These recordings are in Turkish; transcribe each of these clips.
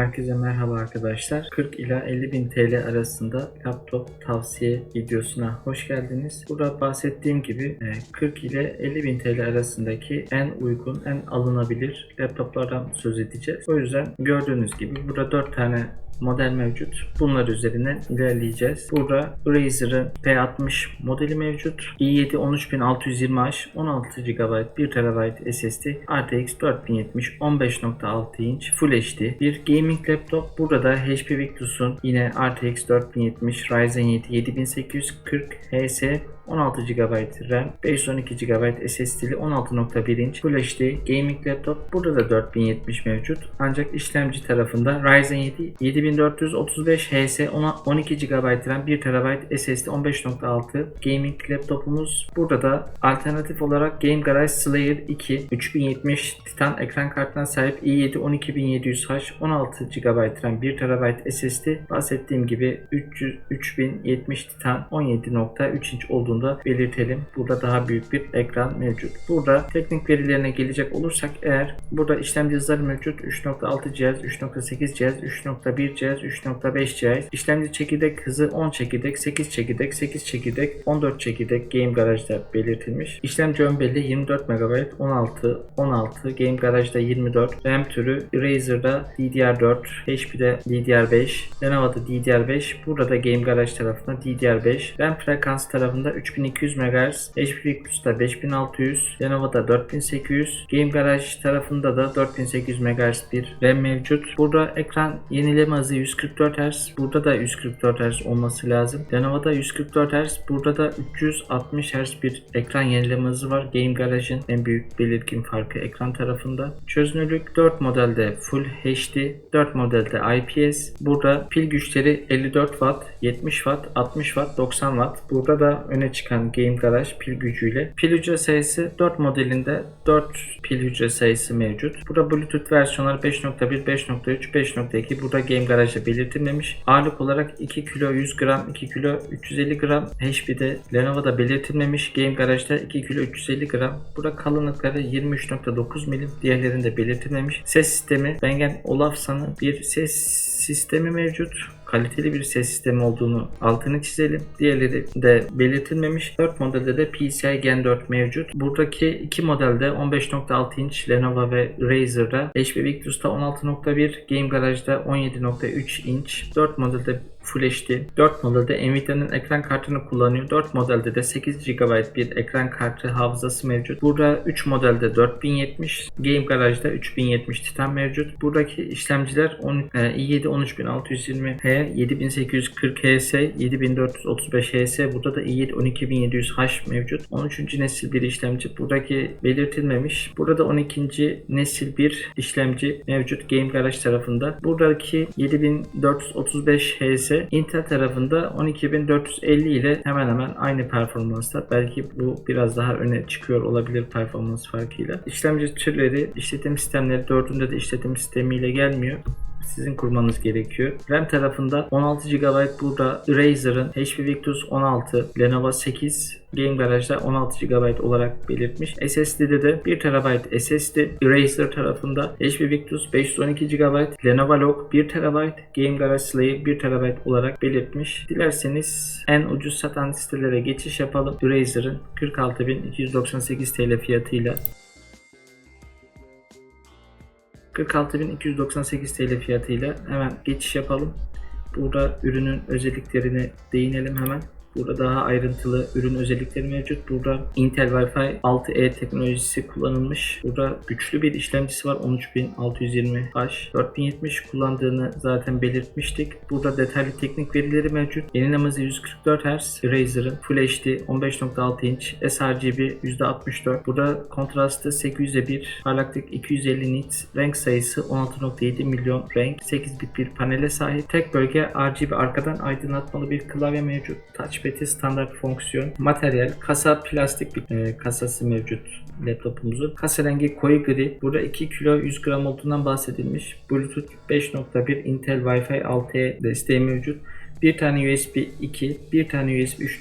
Herkese merhaba arkadaşlar. 40 ila 50 bin TL arasında laptop tavsiye videosuna hoş geldiniz. Burada bahsettiğim gibi e, 40 ile 50 bin TL arasındaki en uygun, en alınabilir laptoplardan söz edeceğiz. O yüzden gördüğünüz gibi burada 4 tane model mevcut. Bunlar üzerinden ilerleyeceğiz. Burada Razer'ın P60 modeli mevcut. i7 13620H 16 GB 1 TB SSD RTX 4070 15.6 inç Full HD bir gaming laptop. Burada da HP Victus'un yine RTX 4070 Ryzen 7 7840 HS 16 GB RAM, 512 GB SSD'li 16.1 inç Full HD gaming laptop. Burada da 4070 mevcut. Ancak işlemci tarafında Ryzen 7 7435 HS 12 GB RAM, 1 TB SSD 15.6 gaming laptopumuz. Burada da alternatif olarak Game Garage Slayer 2 3070 Titan ekran kartına sahip i7 12700H 16 GB RAM, 1 TB SSD bahsettiğim gibi 300 3070 Titan 17.3 inç olduğunu da belirtelim. Burada daha büyük bir ekran mevcut. Burada teknik verilerine gelecek olursak eğer burada işlemci hızları mevcut 3.6 cihaz, 3.8 cihaz, 3.1 cihaz, 3.5 cihaz. İşlemci çekirdek hızı 10 çekirdek, 8 çekirdek, 8 çekirdek, 14 çekirdek Game Garage'da belirtilmiş. İşlemci ön belleği 24 MB, 16, 16, Game Garage'da 24, RAM türü Razer'da DDR4, HP'de DDR5, Lenovo'da DDR5, burada Game Garage tarafında DDR5, RAM frekans tarafında 3200 MHz, HP Victus'ta 5600, Lenovo'da 4800, Game Garage tarafında da 4800 MHz bir RAM mevcut. Burada ekran yenileme hızı 144 Hz, burada da 144 Hz olması lazım. Lenovo'da 144 Hz, burada da 360 Hz bir ekran yenileme hızı var. Game Garage'ın en büyük belirgin farkı ekran tarafında. Çözünürlük 4 modelde Full HD, 4 modelde IPS. Burada pil güçleri 54 Watt, 70 Watt, 60 Watt, 90 Watt. Burada da öne çıkan Game Garage pil gücüyle. Pil hücre sayısı 4 modelinde 4 pil hücre sayısı mevcut. Burada Bluetooth versiyonları 5.1, 5.3, 5.2. Burada Game Garage'da belirtilmemiş. Ağırlık olarak 2 kilo 100 gram, 2 kilo 350 gram. HP'de Lenovo'da belirtilmemiş. Game Garage'da 2 kilo 350 gram. Burada kalınlıkları 23.9 milim. Diğerlerinde belirtilmemiş. Ses sistemi Bang Olufsen'ın bir ses sistemi mevcut kaliteli bir ses sistemi olduğunu altını çizelim. Diğerleri de belirtilmemiş. 4 modelde de PCI Gen 4 mevcut. Buradaki iki modelde 15.6 inç Lenovo ve Razer'da, HP Victus'ta 16.1, Game Garage'da 17.3 inç. 4 modelde Full HD. 4 modelde Nvidia'nın ekran kartını kullanıyor. 4 modelde de 8 GB bir ekran kartı hafızası mevcut. Burada 3 modelde 4070, Game Garage'da 3070 Titan mevcut. Buradaki işlemciler 10, e, i7 13620H, 7840 HS, 7435 HS. Burada da i7 12700H mevcut. 13. nesil bir işlemci. Buradaki belirtilmemiş. Burada 12. nesil bir işlemci mevcut Game Garage tarafında. Buradaki 7435 HS Intel tarafında 12450 ile hemen hemen aynı performansta. Belki bu biraz daha öne çıkıyor olabilir performans farkıyla. İşlemci türleri, işletim sistemleri dördünde de işletim sistemiyle gelmiyor sizin kurmanız gerekiyor. RAM tarafında 16 GB burada Razer'ın HP Victus 16, Lenovo 8, Game Garage'da 16 GB olarak belirtmiş. SSD'de de 1 TB SSD, Razer tarafında HP Victus 512 GB, Lenovo Log 1 TB, Game Garage Slayer 1 TB olarak belirtmiş. Dilerseniz en ucuz satan sitelere geçiş yapalım. Razer'ın 46.298 TL fiyatıyla 46.298 TL fiyatıyla hemen geçiş yapalım. Burada ürünün özelliklerine değinelim hemen. Burada daha ayrıntılı ürün özellikleri mevcut. Burada Intel Wi-Fi 6E teknolojisi kullanılmış. Burada güçlü bir işlemcisi var. 13620H. 4070 kullandığını zaten belirtmiştik. Burada detaylı teknik verileri mevcut. Hızı 144 Hz. Razer'ın Full HD 15.6 inç. sRGB %64. Burada kontrastı 800'e 1. Parlaklık 250 nit. Renk sayısı 16.7 milyon renk. 8 bit bir panele sahip. Tek bölge RGB arkadan aydınlatmalı bir klavye mevcut. Touch touchpad'i standart fonksiyon. Materyal kasa plastik bir e, kasası mevcut laptopumuzun. Kasa rengi koyu gri. Burada 2 kilo 100 gram olduğundan bahsedilmiş. Bluetooth 5.1 Intel Wi-Fi 6E desteği mevcut. Bir tane USB 2, bir tane USB 3.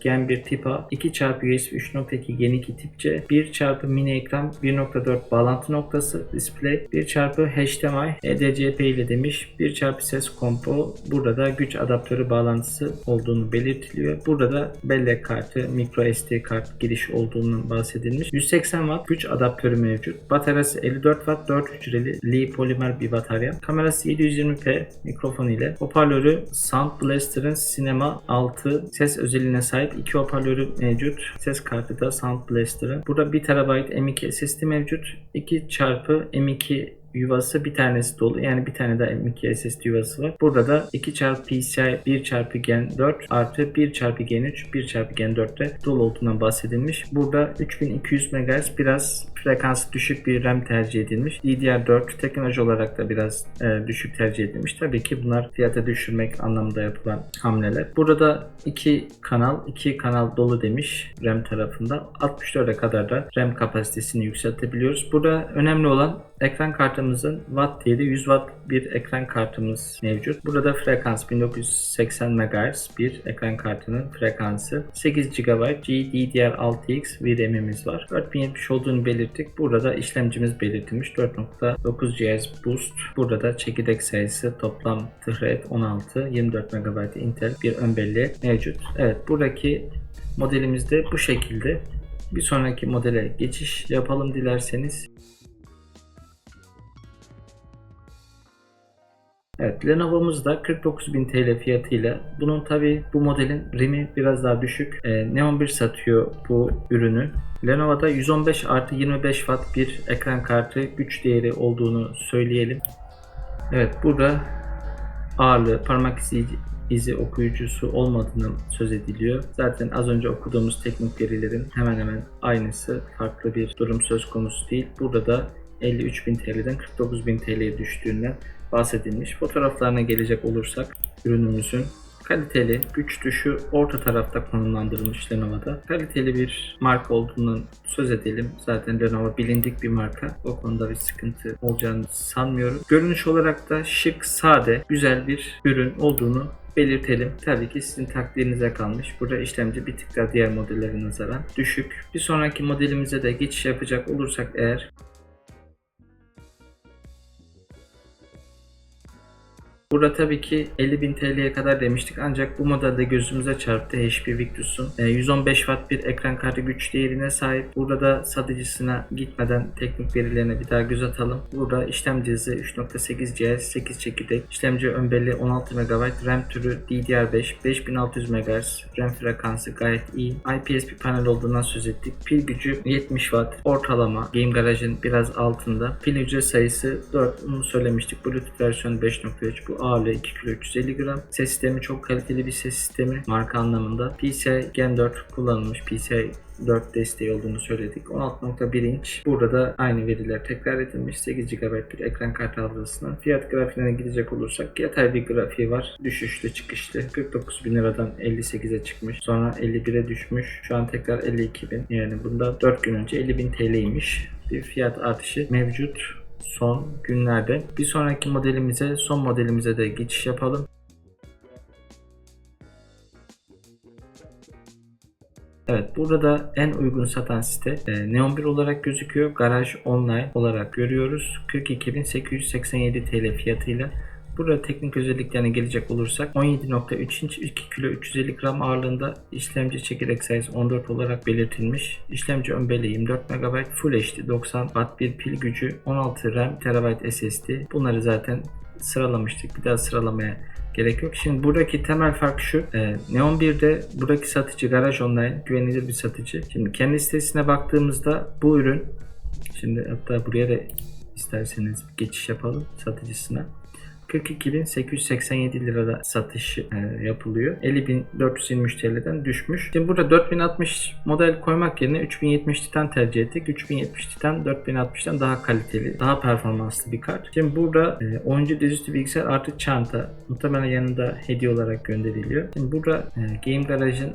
Gen 1 tip A, 2 çarpı USB 3.2 Gen 2 tip C, 1 çarpı mini ekran 1.4 bağlantı noktası display, 1 çarpı HDMI EDCP ile demiş, 1 çarpı ses kompo, burada da güç adaptörü bağlantısı olduğunu belirtiliyor. Burada da bellek kartı, micro SD kart giriş olduğundan bahsedilmiş. 180 Watt güç adaptörü mevcut. Bataryası 54 Watt 4 hücreli li polimer bir batarya. Kamerası 720p mikrofon ile. Hoparlörü Sound Blaster'ın Cinema 6 ses özelliğine sahip iki hoparlörü mevcut. Ses kartı da Sound Blaster'ın. Burada 1 TB M2 SSD mevcut. 2 çarpı M2 yuvası bir tanesi dolu. Yani bir tane de M2 SSD yuvası var. Burada da 2 çarpı PCI 1 çarpı Gen 4 artı 1 çarpı Gen 3 1 çarpı Gen 4'te dolu olduğundan bahsedilmiş. Burada 3200 MHz biraz frekans düşük bir RAM tercih edilmiş. DDR4 teknoloji olarak da biraz e, düşük tercih edilmiş. Tabii ki bunlar fiyata düşürmek anlamında yapılan hamleler. Burada iki kanal, iki kanal dolu demiş RAM tarafında. 64'e kadar da RAM kapasitesini yükseltebiliyoruz. Burada önemli olan ekran kartımızın watt değeri 100 watt bir ekran kartımız mevcut. Burada frekans 1980 MHz bir ekran kartının frekansı. 8 GB GDDR6X VRAM'imiz var. 4070 olduğunu belirttik. Burada da işlemcimiz belirtilmiş. 4.9 GHz boost. Burada da çekirdek sayısı toplam thread 16, 24 MB Intel bir ön belleği mevcut. Evet buradaki modelimiz de bu şekilde. Bir sonraki modele geçiş yapalım dilerseniz. Evet Lenovo'muz da 49.000 TL fiyatıyla. Bunun tabi bu modelin RAM'i biraz daha düşük. Ee, Neon 1 satıyor bu ürünü. Lenovo'da 115 artı 25 Watt bir ekran kartı güç değeri olduğunu söyleyelim. Evet burada ağırlığı parmak izi, izi okuyucusu olmadığını söz ediliyor. Zaten az önce okuduğumuz teknik verilerin hemen hemen aynısı. Farklı bir durum söz konusu değil. Burada da 53.000 TL'den 49.000 TL'ye düştüğünden bahsedilmiş. Fotoğraflarına gelecek olursak ürünümüzün kaliteli, güç düşü orta tarafta konumlandırılmış Lenovo'da. Kaliteli bir marka olduğundan söz edelim. Zaten Lenovo bilindik bir marka. O konuda bir sıkıntı olacağını sanmıyorum. Görünüş olarak da şık, sade, güzel bir ürün olduğunu belirtelim. Tabii ki sizin takdirinize kalmış. Burada işlemci bir tık daha diğer modellere nazaran düşük. Bir sonraki modelimize de geçiş yapacak olursak eğer Burada tabii ki 50.000 TL'ye kadar demiştik ancak bu modelde gözümüze çarptı HP Victus'un. E, 115 Watt bir ekran kartı güç değerine sahip. Burada da satıcısına gitmeden teknik verilerine bir daha göz atalım. Burada işlemci hızı 3.8 GHz 8 çekirdek. İşlemci ön belleği 16 MB. RAM türü DDR5 5600 MHz. RAM frekansı gayet iyi. IPS bir panel olduğundan söz ettik. Pil gücü 70 Watt. Ortalama. Game Garage'ın biraz altında. Pil hücre sayısı 4. Bunu söylemiştik. Bluetooth versiyonu 5.3. Bu ağırlığı 2 kilo 350 gram. Ses sistemi çok kaliteli bir ses sistemi marka anlamında. PCI Gen 4 kullanılmış. PCI 4 desteği olduğunu söyledik. 16.1 inç. Burada da aynı veriler tekrar edilmiş. 8 GB bir ekran kartı hafızasından. Fiyat grafiğine gidecek olursak yatay bir grafiği var. Düşüşlü çıkışlı. 49 bin liradan 58'e çıkmış. Sonra 51'e düşmüş. Şu an tekrar 52 bin. Yani bunda 4 gün önce 50 bin TL'ymiş. Bir fiyat artışı mevcut son günlerde. Bir sonraki modelimize, son modelimize de geçiş yapalım. Evet burada da en uygun satan site e, Neon 1 olarak gözüküyor. Garaj Online olarak görüyoruz. 42.887 TL fiyatıyla. Burada teknik özelliklerine gelecek olursak 17.3 inç 2 kilo 350 gram ağırlığında işlemci çekirdek sayısı 14 olarak belirtilmiş. İşlemci ön belleği 24 MB Full HD 90 Watt bir pil gücü 16 RAM TB SSD. Bunları zaten sıralamıştık. Bir daha sıralamaya gerek yok. Şimdi buradaki temel fark şu. E, Neon 1'de buradaki satıcı Garaj Online güvenilir bir satıcı. Şimdi kendi sitesine baktığımızda bu ürün şimdi hatta buraya da isterseniz geçiş yapalım satıcısına. 42.887 lirada satış e, yapılıyor. 50.423 TL'den düşmüş. Şimdi burada 4060 model koymak yerine 3070 Titan tercih ettik. 3070 Titan 4060'tan daha kaliteli, daha performanslı bir kart. Şimdi burada e, oyuncu dizüstü bilgisayar artı çanta muhtemelen yanında hediye olarak gönderiliyor. Şimdi burada e, Game Garage'ın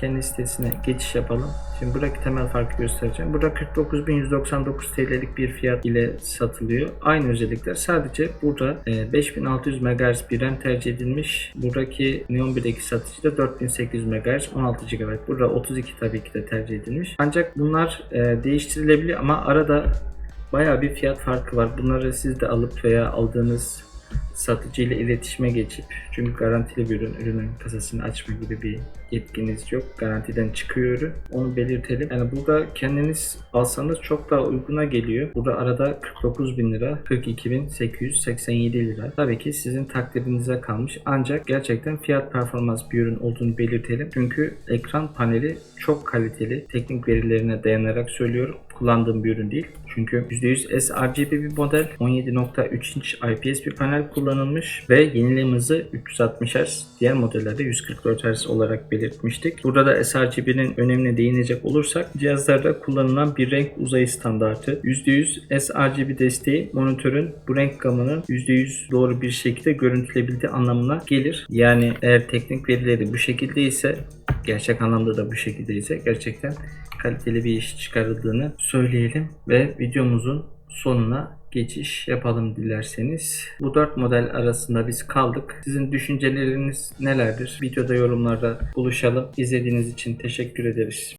kendi sitesine geçiş yapalım. Şimdi buradaki temel farkı göstereceğim. Burada 49.199 TL'lik bir fiyat ile satılıyor. Aynı özellikler. Sadece burada e, 5600 MHz bir RAM tercih edilmiş. Buradaki Neon 1'deki satıcıda 4800 MHz 16 GB. Burada 32 tabii ki de tercih edilmiş. Ancak bunlar e, değiştirilebiliyor ama arada bayağı bir fiyat farkı var. Bunları siz de alıp veya aldığınız satıcı ile iletişime geçip çünkü garantili bir ürün, ürünün kasasını açma gibi bir yetkiniz yok. Garantiden çıkıyor ürün. Onu belirtelim. Yani burada kendiniz alsanız çok daha uyguna geliyor. Burada arada 49 bin lira, 42.887 lira. Tabii ki sizin takdirinize kalmış. Ancak gerçekten fiyat performans bir ürün olduğunu belirtelim. Çünkü ekran paneli çok kaliteli. Teknik verilerine dayanarak söylüyorum kullandığım bir ürün değil. Çünkü %100 sRGB bir model. 17.3 inç IPS bir panel kullanılmış ve yenileme hızı 360 Hz. Diğer modellerde 144 Hz olarak belirtmiştik. Burada da sRGB'nin önemine değinecek olursak cihazlarda kullanılan bir renk uzayı standartı. %100 sRGB desteği monitörün bu renk gamının %100 doğru bir şekilde görüntülebildiği anlamına gelir. Yani eğer teknik verileri bu şekilde ise gerçek anlamda da bu şekilde ise gerçekten kaliteli bir iş çıkarıldığını söyleyelim ve videomuzun sonuna geçiş yapalım dilerseniz. Bu dört model arasında biz kaldık. Sizin düşünceleriniz nelerdir? Videoda yorumlarda buluşalım. İzlediğiniz için teşekkür ederiz.